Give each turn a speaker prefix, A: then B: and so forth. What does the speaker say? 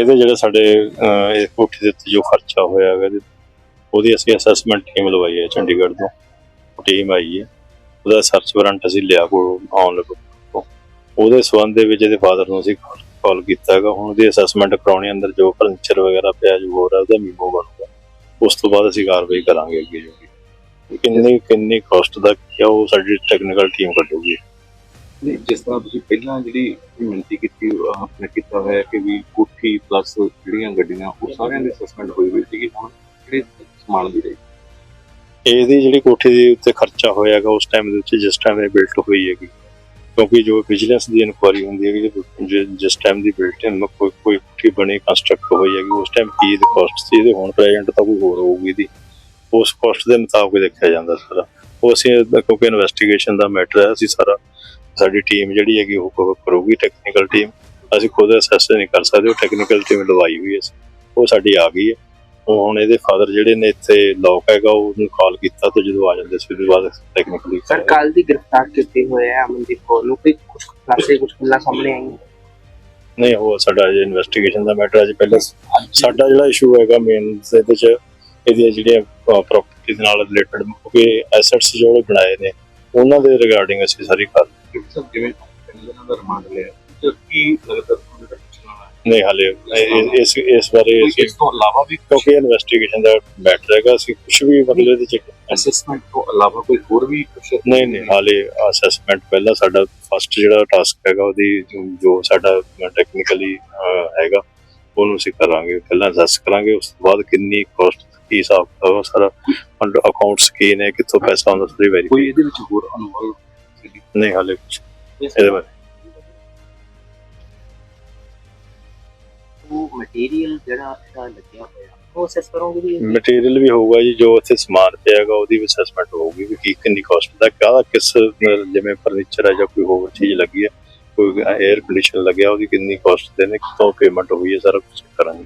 A: ਇਹਦੇ ਜਿਹੜੇ ਸਾਡੇ ਅਹ, ਇਹ ਕੋਠੀ ਦੇ ਉੱਤੇ ਜੋ ਖਰਚਾ ਹੋਇਆ ਹੈਗਾ ਇਹਦੇ ਉਹਦੀ ਅਸੀਂ ਅਸੈਸਮੈਂਟ ਟੀਮ ਲਵਾਈ ਹੈ ਚੰਡੀਗੜ੍ਹ ਤੋਂ। ਟੀਮ ਆਈ ਹੈ। ਉਹਦਾ ਸਰਚ ਵਾਰੰਟ ਅਸੀਂ ਲਿਆ ਕੋਲ ਆਨਲਾਈਨ ਉਹਦੇ ਸਬੰਧ ਦੇ ਵਿੱਚ ਇਹਦੇ ਫਾਦਰ ਨੂੰ ਅਸੀਂ ਕਾਲ ਕੀਤਾ ਹੈਗਾ। ਹੁਣ ਉਹਦੀ ਅਸੈਸਮੈਂਟ ਕਰਾਉਣੀ ਅੰਦਰ ਜੋ ਫਰਨੀਚਰ ਵਗੈਰਾ ਪਿਆ ਜੋ ਹੋ ਰਿਹਾ ਉਹਦਾ ਮੀਮੋ ਬਣੂਗਾ। ਉਸ ਤੋਂ ਬਾਅਦ ਅਸੀਂ ਕਾਰਵਾਈ ਕਰਾਂਗੇ ਅੱਗੇ ਜੋ ਵੀ ਕਿੰਨੀ ਕਿੰਨੀ ਕਾਸਟ ਦਾ ਕੀ ਆ ਉਹ ਸਾਡੀ ਟੈਕਨੀਕਲ ਟੀਮ ਕੱਢੂਗੀ।
B: ਨਹੀਂ, ਜਿਸ ਤਰ੍ਹਾਂ ਤੁਸੀਂ ਪਹਿਲਾਂ ਜਿਹੜੀ ਮਿਹਨਤੀ ਕੀਤੀ ਅਹ ਕੀਤਾ ਹੋਇਆ ਕਿ ਵੀ ਕੋਠੀ ਪਲੱਸ ਜਿਹੜੀਆਂ ਗੱਡੀਆਂ ਉਹ ਸਾਰਿਆਂ ਦੀ ਅਸੈਸਮੈਂਟ ਹੋਈ ਹੋਈ ਸੀ ਹੁਣ ਜਿਹੜੇ ਸਮਾਨ ਦੀ ਰਹੀ
A: ਇਹਦੀ ਜਿਹੜੀ ਕੋਠੀ ਦੇ ਉੱਤੇ ਖਰਚਾ ਹੋਇਆਗਾ ਉਸ ਟਾਈਮ ਦੇ ਵਿੱਚ ਜਿਸ ਟਾਈਮ ਇਹ ਬਿਲਟ ਹੋਈ ਹੈਗੀ। ਕਿਉਂਕਿ ਜੋ ਵਿਜੀਲੈਂਸ ਦੀ ਇਨਕੁਆਰੀ ਹੁੰਦੀ ਹੈਗੀ ਜੇ- ਜਿਸ ਟਾਈਮ ਦੀ ਬਿਲਟ ਕੋਈ ਕੋਈ ਕੋਠੀ ਬਣੀ ਕੰਸਟਰਕਟ ਹੋਈ ਹੈਗੀ ਉਸ ਟਾਈਮ ਕੀ ਦੀ ਕਾਸਟ ਸੀ ਇਹਦੇ ਹੁਣ ਪ੍ਰੈਜ਼ੈਂਟ ਤਾਂ ਕੋਈ ਹੋਰ ਹੋਊਗੀ ਦੀ ਉਸ ਕਾਸਟ ਦੇ ਮੁਤਾਬਕ ਦੇਖਿਆ ਜਾਂਦਾ ਸਾਰਾ। ਉਹ ਅਸੀਂ ਕਿਉਂਕਿ ਇਨਵੈਸਟੀਗੇਸ਼ਨ ਦਾ ਮੈਟਰ ਹੈ ਅਸੀਂ ਸਾਰਾ ਸਾਡੀ ਟੀਮ ਜਿਹੜੀ ਹੈਗੀ ਉਹ ਕਰੂਗੀ ਟੈਕਨੀਕਲ ਟੀਮ ਅਸੀਂ ਖੁਦ ਅਸੈਸ ਨਹੀਂ ਕਰ ਸਕਦੇ ਉਹ ਟੈਕਨੀਕਲ ਟੀਮ ਲਵਾਈ ਹੋਈ ਹੈ। ਉਹ ਸਾਡੀ ਆ ਗਈ ਹੈ। ਉਹ ਹੁਣ ਇਹਦੇ ਫਾਦਰ ਜਿਹੜੇ ਨੇ ਇੱਥੇ ਲੋਕ ਹੈਗਾ ਉਹਨੂੰ ਕਾਲ ਕੀਤਾ ਤੇ ਜਦੋਂ ਆ ਜਾਂਦੇ ਸੀ ਉਹਦੇ ਬਾਅਦ ਟੈਕਨੀਕਲੀ
C: ਸਰ ਕੱਲ ਦੀ ਗ੍ਰਿਫਤਾਰ ਕੀਤੇ ਹੋਏ ਆ ਅਮਨਦੀਪ ਕੌਰ ਨੂੰ। ਕੋਈ ਕੁਝ ਖੁਲਾਸੇ ਕੁਝ ਗੱਲਾਂ ਸਾਹਮਣੇ ਆਈਆਂ?
A: ਨਹੀਂ ਉਹ ਸਾਡਾ ਜੇ ਇਨਵੈਸਟੀਗੇਸ਼ਨ ਦਾ ਮੈਟਰ ਅੱਜ ਪਹਿਲਾਂ ਸਾਡਾ ਜਿਹੜਾ ਇਸ਼ੂ ਹੈਗਾ ਮੇਨ ਇਹਦੇ ਚ ਇਹਦੀਆਂ ਜਿਹੜੀਆਂ ਪ੍ਰਾਪਰਟੀ ਨਾਲ ਰਿਲੇਟਡ ਕਿਉਂਕਿ ਐਸੈਟਸ ਜਿਹੜੇ ਬਣਾਏ ਨੇ ਉਹਨਾਂ ਦੇ ਰਿਗਾਰਡਿੰਗ ਅਸੀਂ ਸਾਰੀ ਕਰ
B: ਸਭ ਜਿਵੇਂ ਤਿੰਨ ਦਿਨਾਂ ਦਾ ਰਿਮਾਂਡ ਲਿਆ ਤੇ ਕੀ ਲੱਗਦਾ ਤੁਹਾਨੂੰ ਦਾ ਪੁੱਛਣਾ ਹੈ
A: ਨਹੀਂ ਹਾਲੇ ਇਹ- ਇਸ ਇਸ ਬਾਰੇ
B: ਕੋਈ
A: ਅਸੀਂ
B: ਇਸ ਤੋਂ ਇਲਾਵਾ ਵੀ
A: ਕਿਉਂਕਿ ਇਨਵੈਸਟੀਗੇਸ਼ਨ ਦਾ ਮੈਟਰ ਹੈਗਾ ਅਸੀਂ ਕੁਝ ਵੀ ਮਤਲਬ ਇਹਦੇ ਚ
B: ਅਸੈਸਮੈਂਟ ਤੋਂ ਇਲਾਵਾ ਕੋਈ ਹੋਰ ਵੀ ਕੁਝ
A: ਨਹੀਂ ਨਹੀਂ ਹਾਲੇ ਅਸੈਸਮੈਂਟ ਪਹਿਲਾਂ ਸਾਡਾ ਫਸਟ ਜਿਹੜਾ ਟਾਸਕ ਹੈਗਾ ਉਹਦੀ ਜੋ- ਜੋ ਸਾਡਾ ਟੈਕਨੀਕਲੀ ਹੈਗਾ ਉਹਨੂੰ ਅਸੀਂ ਕਰਾਂਗੇ। ਪਹਿਲਾਂ ਅਸੈਸ ਕਰਾਂਗੇ ਉਸ ਤੋਂ ਬਾਅਦ ਕਿੰਨੀ ਕਾਸਟ ਕੀ ਹਿਸਾਬ ਕਿਤਾਬ ਹੈ, ਸਾਰਾ ਅਕਾਊਂਟਸ ਕੀ ਨੇ ਕਿੱਥੋਂ ਪੈਸਾ ਆਉਂਦਾ ਸਾਰੀ ਵੈਰੀ
B: ਕੋਈ ਇਹਦੇ ਵਿੱਚ ਹੋਰ ਸੀ
A: ਨਹੀਂ ਹਾਲੇ ਕੁਝ ਇਹਦੇ ਬਾਰੇ।
C: ਉਹ ਮਟੀਰੀਅਲ ਜਿਹੜਾ ਇਹਦਾ ਲੱਗਿਆ ਹੋਇਆ ਉਹ ਅਸੈਸ ਕਰੋਗੇ ਵੀ
A: ਮਟੀਰੀਅਲ ਵੀ ਹੋਊਗਾ ਜੀ ਜੋ ਇੱਥੇ ਸਮਾਨ ਪਿਆ ਹੈਗਾ ਉਹਦੀ ਵੀ ਅਸੈਸਮੈਂਟ ਹੋਊਗੀ ਵੀ ਕੀ ਕਿੰਨੀ ਕਾਸਟ ਦਾ ਕਾਹਦਾ ਕਿਸ ਜਿਵੇਂ ਫਰਨੀਚਰ ਹੈ ਜਾਂ ਕੋਈ ਹੋਰ ਚੀਜ਼ ਲੱਗੀ ਹੈ ਕੋਈ 에ਅਰ ਕੰਡੀਸ਼ਨ ਲੱਗਿਆ ਉਹਦੀ ਕਿੰਨੀ ਕਾਸਟ ਦੇ ਨੇ ਕਿਤੋਂ ਪੇਮੈਂਟ ਹੋਈ ਹੈ ਸਾਰਾ ਕੁਝ ਕਰਾਂਗੇ।